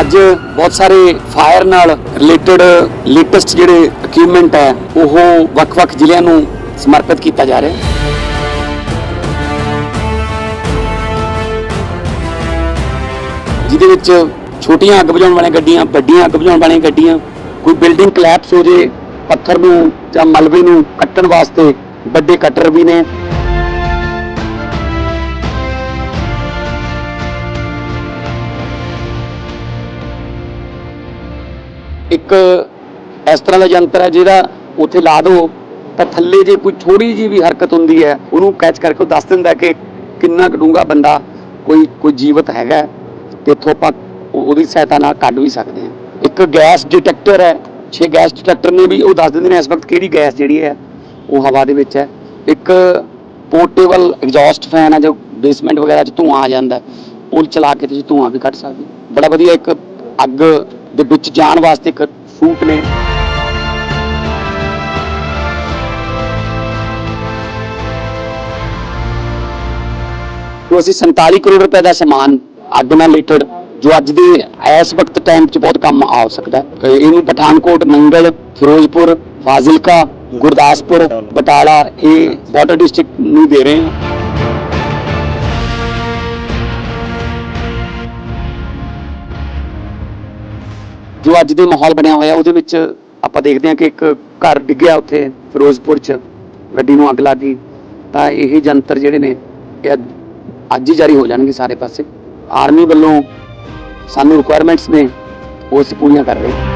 ਅੱਜ ਬਹੁਤ ਸਾਰੇ ਫਾਇਰ ਨਾਲ ਰਿਲੇਟਡ ਲੇਟੈਸਟ ਜਿਹੜੇ ਇਕਵਿਪਮੈਂਟ ਹੈ, ਉਹ ਵੱਖ-ਵੱਖ ਜ਼ਿਲ੍ਹਿਆਂ ਨੂੰ ਸਮਰਪਿਤ ਕੀਤਾ ਜਾ ਰਿਹਾ ਹੈ। ਜਿਹਦੇ ਵਿੱਚ ਛੋਟੀਆਂ ਅੱਗ ਬੁਝਾਉਣ ਵਾਲੀਆਂ ਗੱਡੀਆਂ, ਵੱਡੀਆਂ ਅੱਗ ਬੁਝਾਉਣ ਵਾਲੀਆਂ ਗੱਡੀਆਂ, ਕੋਈ ਬਿਲਡਿੰਗ ਕਲੈਪਸ ਹੋ ਜੇ, ਪੱਥਰ ਨੂੰ ਜਾਂ ਮਲਬੇ ਨੂੰ ਕੱਟਣ ਵਾਸਤੇ ਵੱਡੇ ਕਟਰ ਵੀ ਨੇ। ਇੱਕ ਇਸ ਤਰ੍ਹਾਂ ਦਾ ਯੰਤਰ ਹੈ ਜਿਹੜਾ ਉੱਥੇ ਲਾ ਦਿਓ ਤਾਂ ਥੱਲੇ ਜੇ ਕੋਈ ਥੋੜੀ ਜੀ ਵੀ ਹਰਕਤ ਹੁੰਦੀ ਹੈ, ਉਹਨੂੰ ਕੈਚ ਕਰਕੇ ਉਹ ਦੱਸ ਦਿੰਦਾ ਕਿ ਕਿੰਨਾ ਕੁ ਡੂੰਘਾ ਬੰਦਾ ਕੋਈ ਕੋਈ ਜੀਵਤ ਹੈਗਾ ਹੈ ਤੇ ਇੱਥੋਂ ਆਪਾਂ ਉਹਦੀ ਸਹਾਇਤਾ ਨਾਲ ਕੱਢ ਵੀ ਸਕਦੇ ਹਾਂ। ਇੱਕ ਗੈਸ ਡਿਟੈਕਟਰ ਹੈ, ਛੇ ਗੈਸ ਡਿਟੈਕਟਰ ਨੇ ਵੀ ਉਹ ਦੱਸ ਦਿੰਦੇ ਨੇ ਇਸ ਵਕਤ ਕਿਹੜੀ ਗੈਸ ਜਿਹੜੀ ਹੈ, ਉਹ ਹਵਾ ਦੇ ਵਿੱਚ ਹੈ। ਇੱਕ ਪੋਰਟੇਬਲ ਐਗਜ਼ੌਸਟ ਫੈਨ ਹੈ ਜੋ ਬੇਸਮੈਂਟ ਵਗੈਰਾ 'ਚ ਧੂਆਂ ਆ ਜਾਂਦਾ ਉਹ ਚਲਾ ਕੇ ਤੁਸੀਂ ਧੂਆਂ ਵੀ ਕੱਢ ਸਕਦੇ ਬੜਾ ਵਧੀਆ ਇੱਕ ਅੱਗ ਦੇ ਵਿੱਚ ਜਾਣ ਵਾਸਤੇ ਇੱਕ ਸੂਟ ਨੇ। ਜੋ ਅਸੀਂ 47 ਕਰੋੜ ਰੁਪਏ ਦਾ ਸਮਾਨ ਅੱਗ ਨਾਲ ਰਿਲੇਟਡ ਜੋ ਅੱਜ ਦੇ ਇਸ ਵਕਤ ਟਾਈਮ 'ਚ ਬਹੁਤ ਕੰਮ ਆ ਸਕਦਾ ਹੈ। ਇਹਨੂੰ ਪਠਾਨਕੋਟ, ਮੰਗਲ, ਫਿਰੋਜ਼ਪੁਰ, ਫਾਜ਼ਿਲਕਾ, ਗੁਰਦਾਸਪੁਰ, ਬਟਾਲਾ, ਇਹ ਬਾਰਡਰ ਡਿਸਟ੍ਰਿਕਟ ਨੂੰ ਦੇ ਰਹੇ ਹਾਂ। ਜੋ ਅੱਜ ਦੇ ਮਾਹੌਲ ਬਣਿਆ ਹੋਇਆ, ਉਹਦੇ ਵਿੱਚ ਆਪਾਂ ਦੇਖਦੇ ਹਾਂ ਕਿ ਇੱਕ ਘਰ ਡਿੱਗਿਆ ਉੱਥੇ ਫਿਰੋਜ਼ਪੁਰ 'ਚ, ਗੱਡੀ ਨੂੰ ਅੱਗ ਲੱਗ ਗਈ। ਤਾਂ ਇਹ ਜੰਤਰ ਜਿਹੜੇ ਨੇ, ਇਹ ਅੱਜ- ਹੀ ਜਾਰੀ ਹੋ ਜਾਣਗੇ ਸਾਰੇ ਪਾਸੇ। ਆਰਮੀ ਵੱਲੋਂ ਸਾਨੂੰ ਰਿਕੁਆਇਰਮੈਂਟਸ ਨੇ, ਉਹ ਅਸੀਂ ਪੂਰੀਆਂ ਕਰ ਰਹੇ